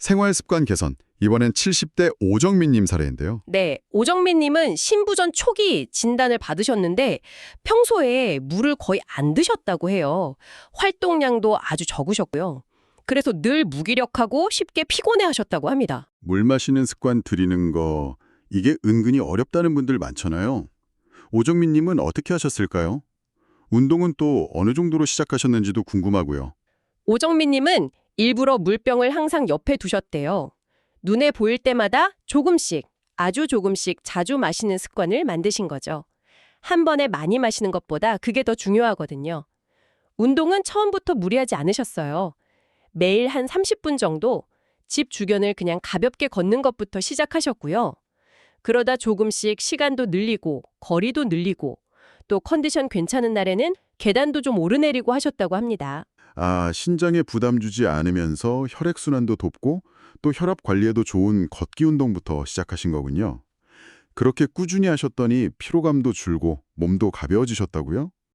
생활 습관 개선. 이번엔 70대 오정민님 사례인데요. 네, 오정민님은 신부전 초기 진단을 받으셨는데 평소에 물을 거의 안 드셨다고 해요. 활동량도 아주 적으셨고요. 그래서 늘 무기력하고 쉽게 피곤해하셨다고 합니다. 물 마시는 습관 들이는 거 이게 은근히 어렵다는 분들 많잖아요. 오정민님은 어떻게 하셨을까요? 운동은 또 어느 정도로 시작하셨는지도 궁금하고요. 오정민님은 일부러 물병을 항상 옆에 두셨대요. 눈에 보일 때마다 조금씩, 아주 조금씩 자주 마시는 습관을 만드신 거죠. 한 번에 많이 마시는 것보다 그게 더 중요하거든요. 운동은 처음부터 무리하지 않으셨어요. 매일 한 30분 정도 집 주변을 그냥 가볍게 걷는 것부터 시작하셨고요. 그러다 조금씩 시간도 늘리고 거리도 늘리고 또 컨디션 괜찮은 날에는 계단도 좀 오르내리고 하셨다고 합니다. 아, 신장에 부담 주지 않으면서 혈액순환도 돕고 또 혈압 관리에도 좋은 걷기 운동부터 시작하신 거군요. 그렇게 꾸준히 하셨더니 피로감도 줄고 몸도 가벼워지셨다고요?